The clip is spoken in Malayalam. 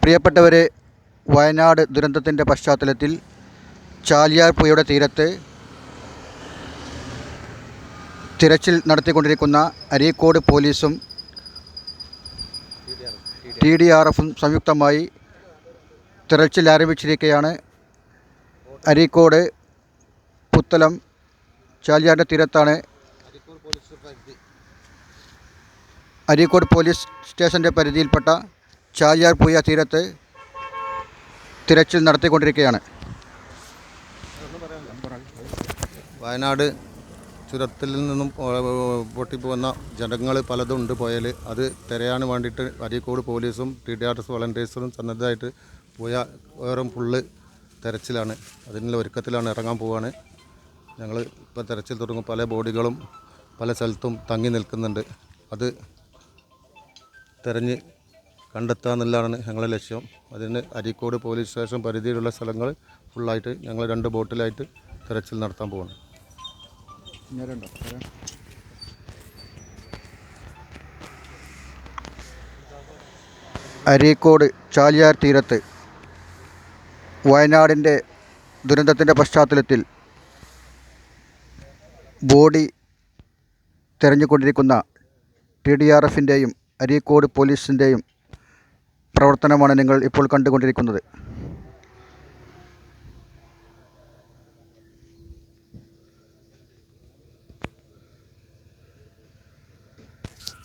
പ്രിയപ്പെട്ടവരെ വയനാട് ദുരന്തത്തിന്റെ പശ്ചാത്തലത്തിൽ ചാലിയാർ പുഴയുടെ തീരത്ത് തിരച്ചിൽ നടത്തിക്കൊണ്ടിരിക്കുന്ന അരീക്കോട് പോലീസും ടി ഡി ആർ എഫും സംയുക്തമായി തിരച്ചിൽ ആരംഭിച്ചിരിക്കുകയാണ്. അരീക്കോട് പുത്തലം ചാലിയാറിന്റെ തീരത്താണ് അരീക്കോട് പോലീസ് സ്റ്റേഷന്റെ പരിധിയിൽപ്പെട്ട ചാലിയാർ പുയ തീരത്ത് തിരച്ചിൽ നടത്തിക്കൊണ്ടിരിക്കുകയാണ്. വയനാട് ചുരത്തിൽ നിന്നും പോ- പൊട്ടിപ്പോകുന്ന ജനങ്ങൾ പലതുണ്ട് പോയാൽ അത് തിരയാൻ വേണ്ടിയിട്ട് അരീക്കോട് പോലീസും ടി ഡി ആർ എസ് വളണ്ടിയേഴ്സും സന്നദ്ധമായിട്ട് പോയ ഓരോ ഫുള്ള് തെരച്ചിലാണ്. അതിനുള്ള ഒരുക്കത്തിലാണ് ഇറങ്ങാൻ പോവാണ്. ഞങ്ങൾ ഇപ്പോൾ തെരച്ചിൽ തുടങ്ങും. പല ബോഡികളും പല സ്ഥലത്തും തങ്ങി നിൽക്കുന്നുണ്ട്. അത് തെരഞ്ഞ് കണ്ടെത്തുക എന്നുള്ളതാണ് ഞങ്ങളുടെ ലക്ഷ്യം. അതിന് അരീക്കോട് പോലീസ് സ്റ്റേഷൻ പരിധിയിലുള്ള സ്ഥലങ്ങൾ ഫുള്ളായിട്ട് ഞങ്ങൾ രണ്ട് ബോട്ടിലായിട്ട് തെരച്ചിൽ നടത്താൻ പോവാണ്. അരീക്കോട് ചാലിയാർ തീരത്ത് വയനാടിന്റെ ദുരന്തത്തിന്റെ പശ്ചാത്തലത്തിൽ ബോഡി തെരഞ്ഞുകൊണ്ടിരിക്കുന്ന ടി ഡി ആർ എഫിന്റെയും അരീക്കോട് പോലീസിന്റെയും പ്രവർത്തനമാണ് നിങ്ങൾ ഇപ്പോൾ കണ്ടുകൊണ്ടിരിക്കുന്നത്.